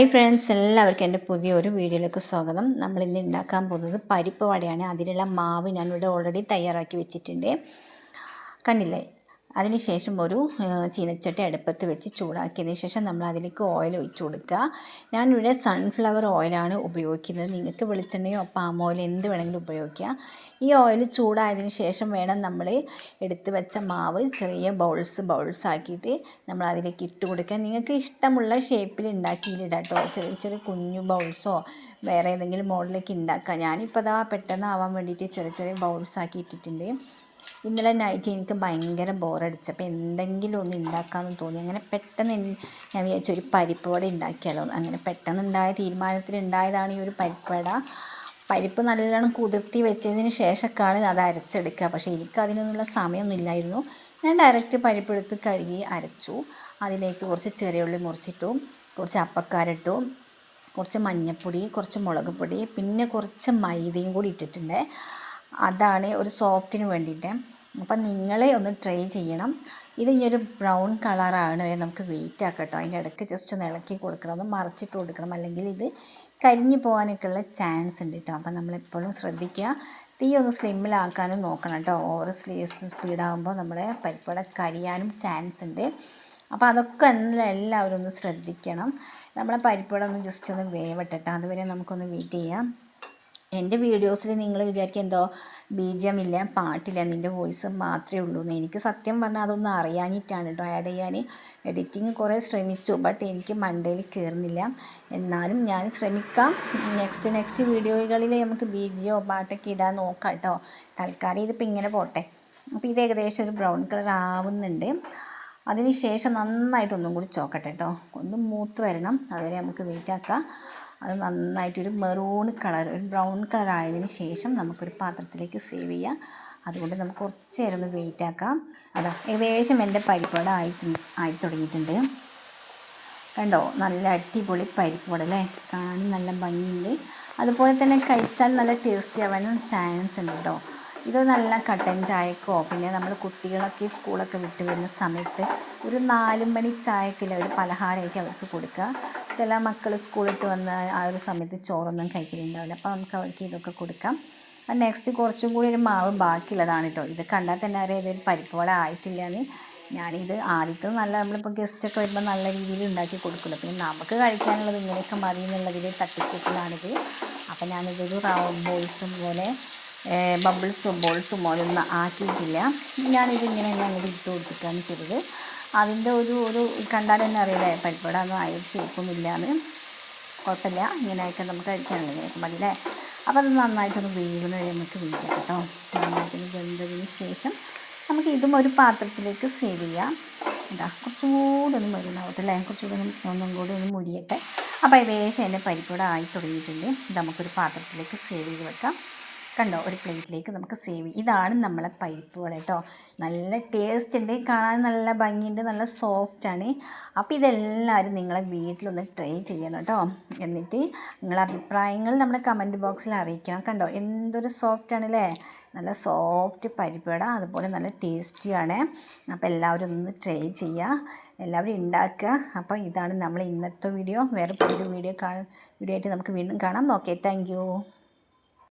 Hi friends എല്ലാവർക്കും എന്റെ പുതിയൊരു വീഡിയോയിലേക്ക് സ്വാഗതം. നമ്മൾ ഇന്ന് ഉണ്ടാക്കാൻ പോകുന്നത് പരിപ്പ് വടയാണ്. അതിനുള്ള മാവ് ഞാനിവിടെ ഓൾറെഡി തയ്യാറാക്കി വെച്ചിട്ടുണ്ട്. കണ്ടില്ലേ? അതിനുശേഷം ഒരു ചീനച്ചട്ടി അടുപ്പത്ത് വെച്ച് ചൂടാക്കിയതിന് ശേഷം നമ്മൾ അതിലേക്ക് ഓയിൽ ഒഴിച്ചു കൊടുക്കുക. ഞാനിവിടെ സൺഫ്ലവർ ഓയിലാണ് ഉപയോഗിക്കുന്നത്. നിങ്ങൾക്ക് വെളിച്ചെണ്ണയോ പാം ഓയിൽ എന്ത് വേണമെങ്കിലും ഉപയോഗിക്കുക ഈ ഓയിൽ ചൂടായതിന് ശേഷം വേണം നമ്മൾ എടുത്ത് വെച്ച മാവ് ചെറിയ ബൗൾസ് ബൗൾസ് ആക്കിയിട്ട് നമ്മൾ അതിലേക്ക് ഇട്ട് കൊടുക്കുക നിങ്ങൾക്ക് ഇഷ്ടമുള്ള ഷേപ്പിൽ ഉണ്ടാക്കിയിലിടാം കേട്ടോ ചെറിയ ചെറിയ കുഞ്ഞു ബൗൾസോ വേറെ ഏതെങ്കിലും മോഡലൊക്കെ ഉണ്ടാക്കുക ഞാനിപ്പോൾ അതാ പെട്ടെന്ന് ആവാൻ വേണ്ടിയിട്ട് ചെറിയ ചെറിയ ബൗൾസ് ആക്കി ഇട്ടിട്ടുണ്ട്. ഇന്നലെ നൈറ്റ് എനിക്ക് ഭയങ്കര ബോറടിച്ചപ്പോൾ എന്തെങ്കിലും ഒന്ന് ഉണ്ടാക്കാമെന്ന് തോന്നി. അങ്ങനെ പെട്ടെന്ന് ഞാൻ വിചാരിച്ചു ഒരു പരിപ്പ് വട ഉണ്ടാക്കിയാലോ അങ്ങനെ പെട്ടെന്ന് ഉണ്ടായ തീരുമാനത്തിൽ ഉണ്ടായതാണ് ഈ ഒരു പരിപ്പ് വട. പരിപ്പ് നല്ലോണം കുതിർത്തി വെച്ചതിന് ശേഷമൊക്കെയാണ് അത് അരച്ചെടുക്കുക. പക്ഷേ എനിക്ക് അതിനൊന്നുള്ള സമയമൊന്നും ഇല്ലായിരുന്നു. ഞാൻ ഡയറക്റ്റ് പരിപ്പ് എടുത്ത് കഴുകി അരച്ചു. അതിലേക്ക് കുറച്ച് ചെറിയ ഉള്ളി മുറിച്ചിട്ടു. കുറച്ച് അപ്പക്കാരിട്ടു കുറച്ച് മഞ്ഞൾപ്പൊടി കുറച്ച് മുളക് പൊടി പിന്നെ കുറച്ച് മൈദയും കൂടി ഇട്ടിട്ടുണ്ട്. അതാണ് ഒരു സോഫ്റ്റിന് വേണ്ടിയിട്ട്. അപ്പം നിങ്ങളെ ഒന്ന് ട്രൈ ചെയ്യണം. ഇത് ഇനി ഒരു ബ്രൗൺ കളറാണ് നമുക്ക് വെയിറ്റ് ആക്കാം കേട്ടോ അതിന്റെ ഇടയ്ക്ക് ജസ്റ്റ് ഒന്ന് ഇളക്കി കൊടുക്കണം. ഒന്ന് മറിച്ചിട്ട് കൊടുക്കണം. അല്ലെങ്കിൽ ഇത് കരിഞ്ഞു പോകാനൊക്കെ ഉള്ള ചാൻസ് ഉണ്ട് കേട്ടോ അപ്പം നമ്മളെപ്പോഴും ശ്രദ്ധിക്കുക. തീ ഒന്ന് സ്ലിമ്മിലാക്കാനും നോക്കണം കേട്ടോ ഓവർ സ്ലീവ്സ് സ്പീഡാകുമ്പോൾ നമ്മുടെ പരിപ്പട കരിയാനും ചാൻസ് ഉണ്ട്. അപ്പോൾ അതൊക്കെ എല്ലാവരും ഒന്ന് ശ്രദ്ധിക്കണം. നമ്മളെ പരിപ്പട ഒന്ന് ജസ്റ്റ് ഒന്ന് വേവട്ടെ അതുവരെ നമുക്കൊന്ന് വെയിറ്റ് ചെയ്യാം. എന്റെ വീഡിയോസിൽ നിങ്ങൾ വിചാരിക്കുക എന്തോ ബീജമില്ല പാട്ടില്ല നിന്റെ വോയിസ് മാത്രമേ ഉള്ളൂ എന്ന്. എനിക്ക് സത്യം പറഞ്ഞാൽ അതൊന്നും അറിയാനിട്ടാണ് കേട്ടോ ആഡ് ചെയ്യാൻ. എഡിറ്റിങ് കുറേ ശ്രമിച്ചു ബട്ട് എനിക്ക് മണ്ടയിൽ കയറുന്നില്ല എന്നാലും ഞാൻ ശ്രമിക്കാം. നെക്സ്റ്റ് നെക്സ്റ്റ് വീഡിയോകളിൽ നമുക്ക് ബീജിയോ പാട്ടൊക്കെ ഇടാൻ നോക്കാം കേട്ടോ. തൽക്കാലം ഇതിപ്പോൾ ഇങ്ങനെ പോട്ടെ. അപ്പോൾ ഇത് ഏകദേശം ഒരു ബ്രൗൺ കളർ ആവുന്നുണ്ട്. അതിന് ശേഷം നന്നായിട്ടൊന്നും കൂടി ചോക്കട്ടെ കേട്ടോ. ഒന്ന് മൂത്ത് വരണം. അതുവരെ നമുക്ക് വെയിറ്റ് ആക്കാം. അത് നന്നായിട്ടൊരു മെറൂൺ കളർ ഒരു ബ്രൗൺ കളർ ആയതിന് ശേഷം നമുക്കൊരു പാത്രത്തിലേക്ക് സേവ് ചെയ്യാം. അതുകൊണ്ട് നമുക്ക് കുറച്ച് നേരം ഒന്ന് വെയിറ്റ് ആക്കാം. അതാ ഏകദേശം എന്റെ പരിപ്പട ആയി ആയി തുടങ്ങിയിട്ടുണ്ട്. കണ്ടോ നല്ല അടിപൊളി പരിപ്പട അല്ലേ? കാണാൻ നല്ല ഭംഗിയുണ്ട്. അതുപോലെ തന്നെ കഴിച്ചാൽ നല്ല ടേസ്റ്റി ആവാനും ചാൻസ് ഉണ്ട് കേട്ടോ. ഇത് നല്ല കട്ടൻ ചായക്കോ പിന്നെ നമ്മൾ കുട്ടികളൊക്കെ സ്കൂളൊക്കെ വിട്ട് വരുന്ന സമയത്ത് ഒരു നാല് മണി ചായക്കില്ല ഒരു പലഹാരമായിട്ട് അവർക്ക് കൊടുക്കുക. ചില മക്കൾ സ്കൂളിട്ട് വന്ന് ആ ഒരു സമയത്ത് ചോറൊന്നും കഴിക്കലുണ്ടാവില്ല. അപ്പോൾ നമുക്ക് അവർക്ക് ഇതൊക്കെ കൊടുക്കാം. നെക്സ്റ്റ് കുറച്ചും കൂടി ഒരു മാവ് ബാക്കിയുള്ളതാണ് കേട്ടോ ഇത് കണ്ടാൽ തന്നെ അറിയാം ഇതൊരു പോലെ ആയിട്ടില്ല എന്ന് ഞാനിത് ആദ്യത്തെ നല്ല നമ്മളിപ്പോൾ ഗസ്റ്റൊക്കെ വരുമ്പോൾ നല്ല രീതിയിൽ ഉണ്ടാക്കി കൊടുക്കുമല്ലോ പിന്നെ നമുക്ക് കഴിക്കാനുള്ളത് ഇങ്ങനെയൊക്കെ മതി എന്നുള്ളതിൽ തട്ടിക്കൂട്ടിലാണിത്. അപ്പോൾ ഞാനിതൊരു റൗണ്ട് ബോൾസും പോലെ ബബിൾസും ബോൾസും പോലെ ഒന്നും ആക്കിയിട്ടില്ല. ഞാനിത് ഇങ്ങനെ തന്നെ ഇട്ട് കൊടുത്തിട്ടാണ് ചെയ്തത്. അതിന്റെ ഒരു ഒരു കണ്ടാൽ തന്നെ അറിയില്ലേ. പരിപ്പട ഒന്നും ആയ ഷേപ്പൊന്നും ഇല്ലാന്ന് കുഴപ്പമില്ല. ഇങ്ങനെയൊക്കെ നമുക്ക് കഴിക്കാനുള്ള കേൾക്കും മതി അല്ലേ? അപ്പോൾ അത് നന്നായിട്ടൊന്ന് വേവുന്ന നമുക്ക് വീട്ടിൽ കേട്ടോ. നന്നായിട്ടൊന്ന് വെന്തതിന് ശേഷം നമുക്ക് ഇതും ഒരു പാത്രത്തിലേക്ക് സേവ് ചെയ്യാം. എന്താ കുറച്ചുകൂടി ഒന്ന് മരുന്നാവട്ടെ അല്ലേ? കുറച്ചുകൂടി ഒന്ന് കൂടി ഒന്ന് മുരിയട്ടെ. അപ്പോൾ ഏകദേശം എന്റെ പരിപ്പൂടെ ആയി തുടങ്ങിയിട്ടുണ്ട്. നമുക്കൊരു പാത്രത്തിലേക്ക് സേവ് ചെയ്ത് വെക്കാം. കണ്ടോ ഒരു പ്ലേറ്റിലേക്ക് നമുക്ക് സേവ് ഇതാണ് നമ്മളെ പരിപ്പ് വട കേട്ടോ. നല്ല ടേസ്റ്റ് ഉണ്ട്. കാണാൻ നല്ല ഭംഗിയുണ്ട്. നല്ല സോഫ്റ്റാണ് അപ്പോൾ ഇതെല്ലാവരും നിങ്ങളെ വീട്ടിലൊന്ന് ട്രൈ ചെയ്യണം കേട്ടോ. എന്നിട്ട് നിങ്ങളുടെ അഭിപ്രായങ്ങൾ നമ്മുടെ കമന്റ് ബോക്സിൽ അറിയിക്കണം കണ്ടോ. എന്തൊരു സോഫ്റ്റ് അല്ലേ നല്ല സോഫ്റ്റ് പരിപ്പട അതുപോലെ നല്ല ടേസ്റ്റിയാണ് അപ്പോൾ എല്ലാവരും ഒന്ന് ട്രൈ ചെയ്യുക എല്ലാവരും ഉണ്ടാക്കുക അപ്പോൾ ഇതാണ് നമ്മൾ ഇന്നത്തെ വീഡിയോ വേറെ പുതിയൊരു വീഡിയോ കാണാൻ വീഡിയോ ആയിട്ട് നമുക്ക് വീണ്ടും കാണാം. Okay thank